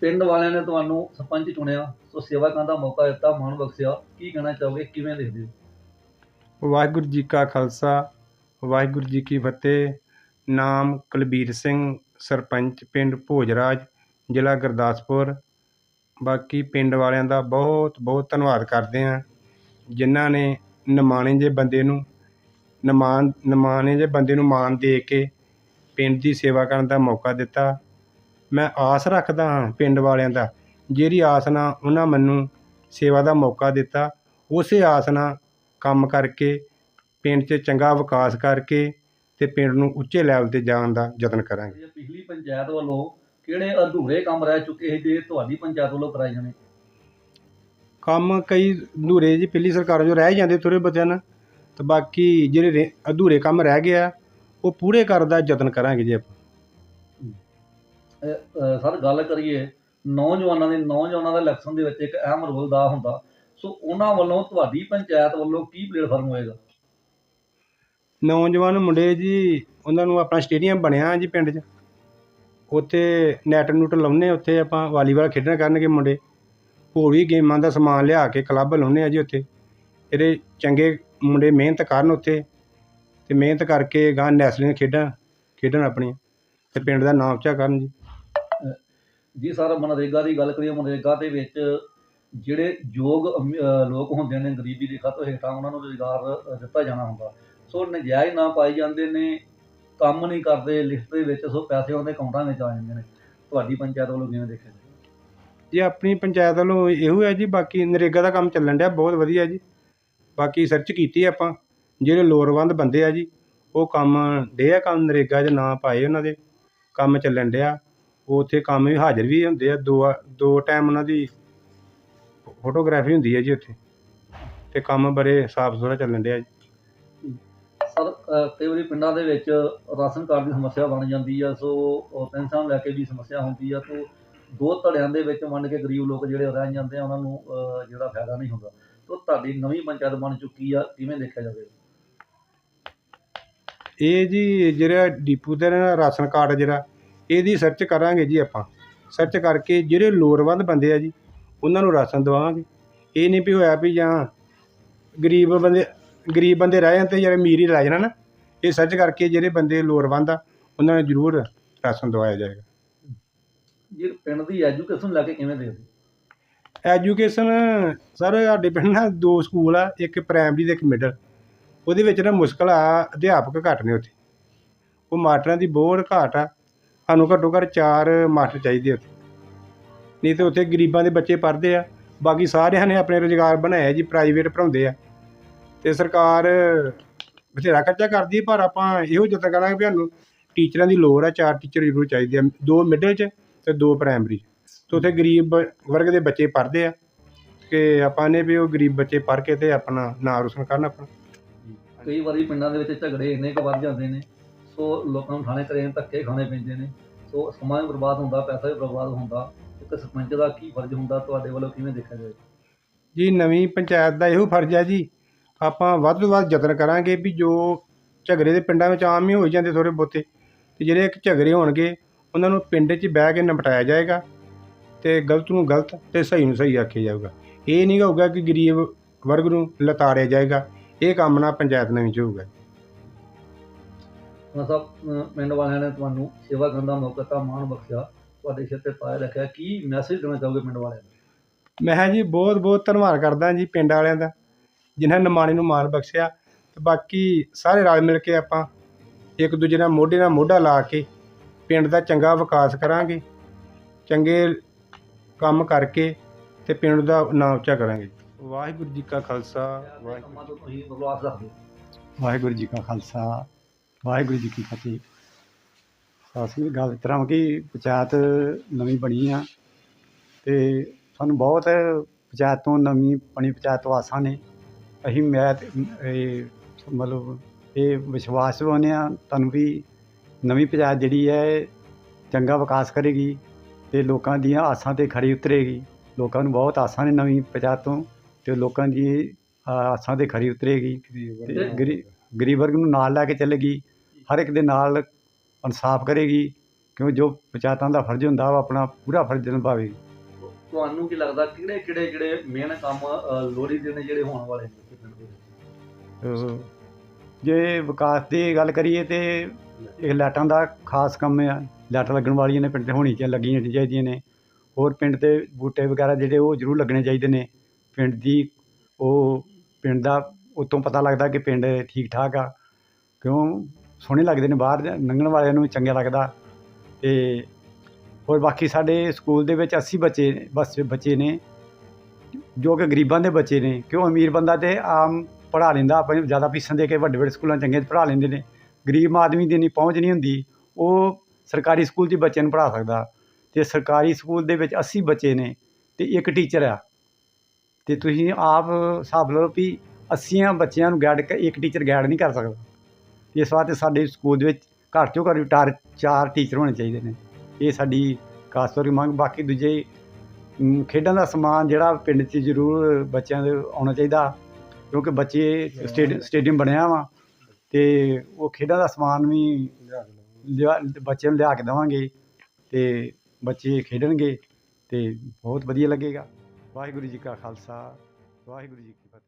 ਪਿੰਡ ਵਾਲਿਆਂ ਨੇ ਤੁਹਾਨੂੰ ਸਰਪੰਚ ਚੁਣਿਆ, ਸੋ ਸੇਵਾ ਕਰਨ ਦਾ ਮੌਕਾ ਦਿੱਤਾ, ਮਾਣ ਬਖਸ਼ਿਆ। ਕੀ ਕਹਿਣਾ ਚਾਹੋਗੇ? ਕਿਵੇਂ ਦੇਖਦੇ ਹੋ? ਵਾਹਿਗੁਰੂ ਜੀ ਕਾ ਖਾਲਸਾ, ਵਾਹਿਗੁਰੂ ਜੀ ਕੀ ਫਤਿਹ। ਨਾਮ ਕੁਲਬੀਰ ਸਿੰਘ, ਸਰਪੰਚ ਪਿੰਡ ਭੋਜਰਾਜ, ਜ਼ਿਲ੍ਹਾ ਗੁਰਦਾਸਪੁਰ। ਬਾਕੀ ਪਿੰਡ ਵਾਲਿਆਂ ਦਾ ਬਹੁਤ ਬਹੁਤ ਧੰਨਵਾਦ ਕਰਦੇ ਹਾਂ, ਜਿਨ੍ਹਾਂ ਨੇ ਨਿਮਾਣੇ ਜੇ ਬੰਦੇ ਨੂੰ ਨਿਮਾਨ ਨਿਮਾਣੇ ਜੇ ਬੰਦੇ ਨੂੰ ਮਾਣ ਦੇ ਕੇ ਪਿੰਡ ਦੀ ਸੇਵਾ ਕਰਨ ਦਾ ਮੌਕਾ ਦਿੱਤਾ। ਮੈਂ ਆਸ ਰੱਖਦਾ ਹਾਂ ਪਿੰਡ ਵਾਲਿਆਂ ਦਾ ਜਿਹੜੀ ਆਸ ਨਾਲ ਉਹਨਾਂ ਮੈਨੂੰ ਸੇਵਾ ਦਾ ਮੌਕਾ ਦਿੱਤਾ ਉਸੇ ਆਸ ਨਾਲ ਕੰਮ ਕਰਕੇ ਪਿੰਡ 'ਚ ਚੰਗਾ ਵਿਕਾਸ ਕਰਕੇ ਤੇ ਪਿੰਡ ਨੂੰ ਉੱਚੇ ਲੈਵਲ ਤੇ ਜਾਣ ਦਾ ਯਤਨ ਕਰਾਂਗੇ। ਪਿਛਲੀ ਪੰਚਾਇਤ ਵੱਲੋਂ ਕਿਹੜੇ ਅਧੂਰੇ ਕੰਮ ਰਹਿ ਚੁੱਕੇ ਸੀ ਜੇ ਤੁਹਾਡੀ ਪੰਚਾਇਤ ਵੱਲੋਂ ਕਰਾਏ ਜਾਣੇ? ਕੰਮ ਕਈ ਅਧੂਰੇ ਜੀ ਪਹਿਲੀ ਸਰਕਾਰਾਂ 'ਚੋਂ ਰਹਿ ਜਾਂਦੇ ਥੋੜ੍ਹੇ ਬੱਚਿਆਂ ਨਾਲ ਤੇ ਬਾਕੀ ਜਿਹੜੇ ਅਧੂਰੇ ਕੰਮ ਰਹਿ ਗਏ ਆ ਉਹ ਪੂਰੇ ਕਰਨ ਦਾ ਯਤਨ ਕਰਾਂਗੇ ਜੀ ਆਪਾਂ। ਸਰ, ਗੱਲ ਕਰੀਏ, ਨੌਜਵਾਨਾਂ ਦੇ, ਨੌਜਵਾਨਾਂ ਦਾ ਇਲੈਕਸ਼ਨ ਦੇ ਵਿੱਚ ਇੱਕ ਅਹਿਮ ਰੋਲ ਦਾ ਹੁੰਦਾ। ਸੋ, ਉਹਨਾਂ ਵੱਲੋਂ ਤੁਹਾਡੀ ਪੰਚਾਇਤ ਵੱਲੋਂ ਕੀ ਪਲੇਟਫਾਰਮ ਹੋਏਗਾ? ਨੌਜਵਾਨ ਮੁੰਡੇ ਜੀ, ਉਹਨਾਂ ਨੂੰ ਆਪਣਾ ਸਟੇਡੀਅਮ ਬਣਿਆ ਜੀ ਪਿੰਡ 'ਚ। ਉੱਥੇ ਨੈਟ ਨੂਟ ਲਾਉਂਦੇ ਉੱਥੇ ਆਪਾਂ ਵਾਲੀਬਾਲ ਖੇਡਣ ਕਰਨਗੇ ਮੁੰਡੇ। ਹੋਰ ਵੀ ਗੇਮਾਂ ਦਾ ਸਮਾਨ ਲਿਆ ਕੇ ਕਲੱਬ ਲਾਉਂਦੇ ਆ ਜੀ ਉੱਥੇ। ਇਹਦੇ ਚੰਗੇ ਮੁੰਡੇ ਮਿਹਨਤ ਕਰਨ ਉੱਥੇ। ਤੇ ਮਿਹਨਤ ਕਰਕੇ ਗਾਂ ਨੈਸ਼ਨਲ ਖੇਡਾਂ, ਖੇਡਣ ਆਪਣੀਆਂ। ਤੇ ਪਿੰਡ ਦਾ ਨਾਮ ਉੱਚਾ ਕਰਨ ਜੀ। ਜੀ ਸਰ, ਮਨਰੇਗਾ ਦੀ ਗੱਲ ਕਰੀਏ, ਮਨਰੇਗਾ ਦੇ ਵਿੱਚ ਜਿਹੜੇ ਯੋਗ ਲੋਕ ਹੁੰਦੇ ਨੇ, ਗਰੀਬੀ ਰੇਖਾ ਤੋਂ ਹੇਠਾਂ ਉਹਨਾਂ ਨੂੰ ਰੁਜ਼ਗਾਰ ਦਿੱਤਾ ਜਾਣਾ ਹੁੰਦਾ। ਸੋ ਨਜਾਇਜ਼ ਨਾ ਪਾਈ ਜਾਂਦੇ ਨੇ, ਕੰਮ ਨਹੀਂ ਕਰਦੇ ਲਿਸਟ ਦੇ ਵਿੱਚ ਸੋ ਪੈਸੇ ਉਹਨਾਂ ਦੇ ਅਕਾਊਂਟਾਂ ਵਿੱਚ ਆ ਜਾਂਦੇ ਨੇ। ਤੁਹਾਡੀ ਪੰਚਾਇਤ ਵੱਲੋਂ ਕਿਵੇਂ ਦੇਖਿਆ ਜਾਵੇ? ਜੀ, ਆਪਣੀ ਪੰਚਾਇਤ ਵੱਲੋਂ ਇਹੋ ਹੈ ਜੀ, ਬਾਕੀ ਨਰੇਗਾ ਦਾ ਕੰਮ ਚੱਲਣ ਡਿਆ, ਬਹੁਤ ਵਧੀਆ ਜੀ। ਬਾਕੀ ਸਰਚ ਕੀਤੀ ਆਪਾਂ, ਜਿਹੜੇ ਲੋੜਵੰਦ ਬੰਦੇ ਆ ਜੀ, ਉਹ ਕੰਮ ਡੇ ਆ ਕੰਮ ਨਰੇਗਾ 'ਚ ਨਾਂ ਪਾਏ ਉਹਨਾਂ ਦੇ, ਕੰਮ ਚੱਲਣ ਡਿਆ। ਉਹ ਉੱਥੇ ਕੰਮ ਵੀ ਹਾਜ਼ਰ ਵੀ ਹੁੰਦੇ ਆ ਦੋ ਦੋ ਟਾਈਮ ਉਹਨਾਂ ਦੀ ਫੋਟੋਗ੍ਰਾਫੀ ਹੁੰਦੀ ਹੈ ਜੀ ਉੱਥੇ। ਤੇ ਕੰਮ ਬੜੇ ਸਾਫ਼ ਸੁਥਰਾ ਚੱਲਣ ਡਿਆ ਜੀ। ਸਰ ਕਈ ਵਾਰੀ ਪਿੰਡਾਂ ਦੇ ਵਿੱਚ ਰਾਸ਼ਨ ਕਾਰਡ ਦੀ ਸਮੱਸਿਆ ਬਣ ਜਾਂਦੀ ਆ ਸੋ ਉਹ ਪੈਨਸ਼ਨ ਲੈ ਕੇ ਵੀ ਸਮੱਸਿਆ ਹੁੰਦੀ ਆ ਤੋਂ ਦੋ ਧੜਿਆਂ ਦੇ ਵਿੱਚ ਵੰਡ ਕੇ ਗਰੀਬ ਲੋਕ ਜਿਹੜੇ ਰਹਿ ਜਾਂਦੇ ਆ ਉਹਨਾਂ ਨੂੰ ਜਿਹੜਾ ਫਾਇਦਾ ਨਹੀਂ ਹੁੰਦਾ। ਤੋਂ ਤੁਹਾਡੀ ਨਵੀਂ ਪੰਚਾਇਤ ਬਣ ਚੁੱਕੀ ਆ ਕਿਵੇਂ ਦੇਖਿਆ ਜਾਵੇ? ਇਹ ਜੀ ਜਿਹੜਾ ਡੀਪੂ ਨਾ ਰਾਸ਼ਨ ਕਾਰਡ ਜਿਹੜਾ ਇਹਦੀ ਸਰਚ ਕਰਾਂਗੇ ਜੀ ਆਪਾਂ। ਸਰਚ ਕਰਕੇ ਜਿਹੜੇ ਲੋੜਵੰਦ ਬੰਦੇ ਆ ਜੀ ਉਹਨਾਂ ਨੂੰ ਰਾਸ਼ਨ ਦਵਾਵਾਂਗੇ। ਇਹ ਨਹੀਂ ਵੀ ਹੋਇਆ ਵੀ ਜਾਂ ਗਰੀਬ ਬੰਦੇ ਗਰੀਬ ਬੰਦੇ ਰਹਿ ਜਾਂਦੇ ਜਿਹੜੇ ਅਮੀਰ ਹੀ ਰਹਿ ਜਾਣਾ ਨਾ ਇਹ ਸਰਚ ਕਰਕੇ ਜਿਹੜੇ ਬੰਦੇ ਲੋੜਵੰਦ ਆ ਉਹਨਾਂ ਨੂੰ ਜ਼ਰੂਰ ਰਾਸ਼ਨ ਦਵਾਇਆ ਜਾਏਗਾ। ਜੇ ਪਿੰਡ ਦੀ ਐਜੂਕੇਸ਼ਨ ਲੈ ਕੇ ਕਿਵੇਂ ਦੇਖਦੇ ਐਜੂਕੇਸ਼ਨ ਸਰ ਸਾਡੇ ਪਿੰਡ ਨਾ ਦੋ ਸਕੂਲ ਆ ਇੱਕ ਪ੍ਰਾਇਮਰੀ ਤੇ ਇੱਕ ਮਿਡਲ ਉਹਦੇ ਵਿੱਚ ਨਾ ਮੁਸ਼ਕਲ ਆ ਅਧਿਆਪਕ ਘੱਟ ਨੇ ਉੱਥੇ। ਉਹ ਮਾਸਟਰਾਂ ਦੀ ਬਹੁਤ ਘਾਟ ਆ। ਸਾਨੂੰ ਘੱਟੋ ਘੱਟ ਚਾਰ ਮਾਸਟਰ ਚਾਹੀਦੇ ਉੱਥੇ। ਨਹੀਂ ਤਾਂ ਉੱਥੇ ਗਰੀਬਾਂ ਦੇ ਬੱਚੇ ਪੜ੍ਹਦੇ ਆ। ਬਾਕੀ ਸਾਰਿਆਂ ਨੇ ਆਪਣੇ ਰੁਜ਼ਗਾਰ ਬਣਾਇਆ ਜੀ ਪ੍ਰਾਈਵੇਟ ਪੜ੍ਹਾਉਂਦੇ ਆ। ਤੇ ਸਰਕਾਰ ਬਥੇਰਾ ਖਰਚਾ ਕਰਦੀ ਹੈ ਪਰ ਆਪਾਂ ਇਹੋ ਯਤਨ ਕਰਾਂਗੇ ਵੀ ਸਾਨੂੰ ਟੀਚਰਾਂ ਦੀ ਲੋੜ ਆ, ਚਾਰ ਟੀਚਰ ਜ਼ਰੂਰ ਚਾਹੀਦੇ ਆ। ਦੋ ਮਿਡਲ 'ਚ ਤੇ ਦੋ ਪ੍ਰਾਇਮਰੀ ਤੇ ਉੱਥੇ ਗਰੀਬ ਵਰਗ ਦੇ ਬੱਚੇ ਪੜ੍ਹਦੇ ਆ। ਕਿ ਆਪਾਂ ਨੇ ਵੀ ਉਹ ਗਰੀਬ ਬੱਚੇ ਪੜ੍ਹ ਕੇ ਤੇ ਆਪਣਾ ਨਾਂ ਰੋਸ਼ਨ ਕਰਨ ਆਪਣਾ। ਕਈ ਵਾਰੀ ਪਿੰਡਾਂ ਦੇ ਵਿੱਚ ਝਗੜੇ ਇੰਨੇ ਕੁ ਵੱਧ ਜਾਂਦੇ ਨੇ। ਸੋ ਲੋਕਾਂ ਨੂੰ ਥਾਣੇ ਕਰੇ, ਧੱਕੇ ਖਾਣੇ ਪੈਂਦੇ ਨੇ। ਸੋ ਸਮਾਂ ਵੀ ਬਰਬਾਦ ਹੁੰਦਾ, ਪੈਸਾ ਵੀ ਬਰਬਾਦ ਹੁੰਦਾ। ਇੱਕ ਸਰਪੰਚ ਦਾ ਕੀ ਫਰਜ਼ ਹੁੰਦਾ, ਤੁਹਾਡੇ ਵੱਲੋਂ ਕਿਵੇਂ ਦੇਖਿਆ ਜਾਵੇ ਜੀ, ਨਵੀਂ ਪੰਚਾਇਤ ਦਾ ਇਹੋ ਫਰਜ਼ ਹੈ ਜੀ। ਆਪਾਂ ਵੱਧ ਤੋਂ ਵੱਧ ਯਤਨ ਕਰਾਂਗੇ ਵੀ ਜੋ ਝਗੜੇ ਦੇ ਪਿੰਡਾਂ ਵਿੱਚ ਆਮ ਹੀ ਹੋ ਜਾਂਦੇ ਥੋੜ੍ਹੇ ਬਹੁਤੇ, ਤੇ ਜਿਹੜੇ ਇੱਕ ਝਗੜੇ ਹੋਣਗੇ, ਉਹਨਾਂ ਨੂੰ ਪਿੰਡ 'ਚ ਬਹਿ ਕੇ ਨਿਪਟਾਇਆ ਜਾਏਗਾ ਤੇ ਗਲਤ ਨੂੰ ਗਲਤ ਤੇ ਸਹੀ ਨੂੰ ਸਹੀ ਆਖਿਆ ਜਾਊਗਾ। ਇਹ ਨਹੀਂ ਹੋਊਗਾ ਕਿ ਗਰੀਬ ਵਰਗ ਨੂੰ ਲਤਾੜਿਆ ਜਾਏਗਾ। ਇਹ ਕੰਮ ਨਾ ਪੰਚਾਇਤ ਨਵੀਂ 'ਚ ਹੋਊਗਾ। ਸਭ ਪਿੰਡ ਵਾਲਿਆਂ ਨੇ ਤੁਹਾਨੂੰ ਸੇਵਾ ਕਰਨ ਦਾ ਮੌਕਾ ਤਾਂ ਮਾਣ ਬਖਸ਼ਿਆ। ਤੁਹਾਡੇ ਸਿਰ ਤੇ ਪਾਇਆ ਰੱਖਿਆ। ਕੀ ਮੈਸੇਜ ਦੇਣਾ ਚਾਹੋਗੇ ਪਿੰਡ ਵਾਲਿਆਂ ਨੂੰ? ਮੈਂ ਕਿਹਾ ਜੀ ਬਹੁਤ ਬਹੁਤ ਧੰਨਵਾਦ ਕਰਦਾ ਜੀ ਪਿੰਡ ਵਾਲਿਆਂ ਦਾ ਜਿਨ੍ਹਾਂ ਨਿਮਾਣੇ ਨੂੰ ਮਾਣ ਬਖਸ਼ਿਆ। ਤੇ ਬਾਕੀ ਸਾਰੇ ਰਲ ਮਿਲ ਕੇ ਆਪਾਂ ਇੱਕ ਦੂਜੇ ਨਾਲ ਮੋਢੇ ਨਾਲ ਮੋਢਾ ਲਾ ਕੇ ਪਿੰਡ ਦਾ ਚੰਗਾ ਵਿਕਾਸ ਕਰਾਂਗੇ। ਚੰਗੇ ਕੰਮ ਕਰਕੇ ਤੇ ਪਿੰਡ ਦਾ ਨਾਂ ਉੱਚਾ ਕਰਾਂਗੇ। ਵਾਹਿਗੁਰੂ ਜੀ ਕਾ ਖਾਲਸਾ ਹੋ। ਵਾਹਿਗੁਰੂ ਜੀ ਕਾ ਖਾਲਸਾ। ਵਾਹਿਗੁਰੂ ਜੀ ਕੀ ਫਤਿਹ। ਅਸੀਂ ਗੱਲ ਇਸ ਤਰ੍ਹਾਂ ਕਿ ਪੰਚਾਇਤ ਨਵੀਂ ਬਣੀ ਆ ਤੇ ਸਾਨੂੰ ਬਹੁਤ ਪੰਚਾਇਤ ਤੋਂ ਨਵੀਂ ਬਣੀ ਪੰਚਾਇਤ ਤੋਂ ਆਸਾਂ ਨੇ। ਅਸੀਂ ਮੈਂ ਇਹ ਮਤਲਬ ਇਹ ਵਿਸ਼ਵਾਸ ਦਿਵਾਉਂਦੇ ਹਾਂ ਤੁਹਾਨੂੰ ਵੀ ਨਵੀਂ ਪੰਚਾਇਤ ਜਿਹੜੀ ਹੈ ਚੰਗਾ ਵਿਕਾਸ ਕਰੇਗੀ ਤੇ ਲੋਕਾਂ ਦੀਆਂ ਆਸਾਂ ਤੇ ਖਰੀ ਉਤਰੇਗੀ। ਲੋਕਾਂ ਨੂੰ ਬਹੁਤ ਆਸਾਂ ਨੇ ਨਵੀਂ ਪੰਚਾਇਤ ਤੋਂ ਤੇ ਲੋਕਾਂ ਦੀ ਆਸਾਂ ਤੇ ਖਰੀ ਉਤਰੇਗੀ। ਗਰੀ ਗਰੀਬ ਵਰਗ ਨੂੰ ਨਾਲ ਲੈ ਕੇ ਚੱਲੇਗੀ ਹਰ ਇੱਕ ਦੇ ਨਾਲ ਇਨਸਾਫ ਕਰੇਗੀ ਕਿਉਂ ਜੋ ਪੰਚਾਇਤਾਂ ਦਾ ਫਰਜ਼ ਹੁੰਦਾ ਵਾ ਆਪਣਾ ਪੂਰਾ ਫਰਜ਼ ਨਿਭਾਵੇ ਤੁਹਾਨੂੰ ਕੀ ਲੱਗਦਾ ਕਿਹੜੇ ਕਿਹੜੇ ਜਿਹੜੇ ਮੇਨ ਕੰਮ ਲੋੜੀ ਦੇ ਨੇ ਜਿਹੜੇ ਹੋਣ ਵਾਲੇ ਨੇ? ਜੇ ਵਿਕਾਸ ਦੀ ਗੱਲ ਕਰੀਏ ਤੇ ਇਹ ਲਾਈਟਾਂ ਦਾ ਖਾਸ ਕੰਮ ਆ ਲਾਈਟਾਂ ਲੱਗਣ ਵਾਲੀਆਂ ਨੇ ਪਿੰਡ ਤੇ ਹੋਣੀ ਚਾਹੀਦੀਆਂ ਲੱਗੀਆਂ ਚਾਹੀਦੀਆਂ ਨੇ। ਹੋਰ ਪਿੰਡ ਤੇ ਬੂਟੇ ਵਗੈਰਾ ਜਿਹੜੇ ਉਹ ਜ਼ਰੂਰ ਲੱਗਣੇ ਚਾਹੀਦੇ ਨੇ। ਪਿੰਡ ਦੀ ਉਹ ਪਿੰਡ ਦਾ ਉੱਤੋਂ ਪਤਾ ਲੱਗਦਾ ਕਿ ਪਿੰਡ ਠੀਕ ਠਾਕ ਆ। ਕਿਉਂ? ਸੋਹਣੇ ਲੱਗਦੇ ਨੇ ਬਾਹਰ ਲੰਘਣ ਵਾਲਿਆਂ ਨੂੰ ਵੀ ਚੰਗਾ ਲੱਗਦਾ। ਅਤੇ ਹੋਰ ਬਾਕੀ ਸਾਡੇ ਸਕੂਲ ਦੇ ਵਿੱਚ 80 ਬੱਚੇ, ਬਸ ਬੱਚੇ ਨੇ, ਜੋ ਕਿ ਗਰੀਬਾਂ ਦੇ ਬੱਚੇ ਨੇ। ਕਿਉਂ? ਅਮੀਰ ਬੰਦਾ ਤੇ ਆਮ ਪੜ੍ਹਾ ਲੈਂਦਾ। ਆਪਾਂ ਜ਼ਿਆਦਾ ਫੀਸਾਂ ਦੇ ਕੇ ਵੱਡੇ ਵੱਡੇ ਸਕੂਲਾਂ 'ਚ ਚੰਗੇ ਪੜ੍ਹਾ ਲੈਂਦੇ ਨੇ। ਗਰੀਬ ਆਦਮੀ ਦੀ ਨਹੀਂ ਪਹੁੰਚ ਨਹੀਂ ਹੁੰਦੀ। ਉਹ ਸਰਕਾਰੀ ਸਕੂਲ 'ਚ ਬੱਚਿਆਂ ਨੂੰ ਪੜ੍ਹਾ ਸਕਦਾ। ਤੇ ਸਰਕਾਰੀ ਸਕੂਲ ਦੇ ਵਿੱਚ 80 ਬੱਚੇ ਨੇ ਤੇ ਇੱਕ ਟੀਚਰ ਆ। ਤੇ ਤੁਸੀਂ ਆਪ ਹਿਸਾਬ ਲਓ ਵੀ 80 ਬੱਚਿਆਂ ਨੂੰ ਗਾਈਡ ਇੱਕ ਟੀਚਰ ਗਾਈਡ ਨਹੀਂ ਕਰ ਸਕਦਾ। ਇਸ ਵਾਸਤੇ ਸਾਡੇ ਸਕੂਲ ਦੇ ਵਿੱਚ ਘੱਟ ਤੋਂ ਘੱਟ ਟਾਰ ਚਾਰ ਟੀਚਰ ਹੋਣੇ ਚਾਹੀਦੇ ਨੇ। ਇਹ ਸਾਡੀ ਖਾਸ ਤੌਰ 'ਤੇ ਮੰਗ। ਬਾਕੀ ਦੂਜੇ ਖੇਡਾਂ ਦਾ ਸਮਾਨ ਜਿਹੜਾ ਪਿੰਡ 'ਚ ਜ਼ਰੂਰ ਬੱਚਿਆਂ ਦੇ ਆਉਣਾ ਚਾਹੀਦਾ, ਕਿਉਂਕਿ ਬੱਚੇ ਸਟੇਡੀ, ਸਟੇਡੀਅਮ ਬਣਿਆ ਵਾ ਤੇ ਉਹ ਖੇਡਾਂ ਦਾ ਸਮਾਨ ਵੀ ਲਿਆ, ਬੱਚਿਆਂ ਨੂੰ ਲਿਆ ਕੇ ਦੇਵਾਂਗੇ ਤੇ ਬੱਚੇ ਖੇਡਣਗੇ ਤੇ ਬਹੁਤ ਵਧੀਆ ਲੱਗੇਗਾ। ਵਾਹਿਗੁਰੂ ਜੀ ਕਾ ਖਾਲਸਾ, ਵਾਹਿਗੁਰੂ ਜੀ ਕੀ ਫਤਿਹ।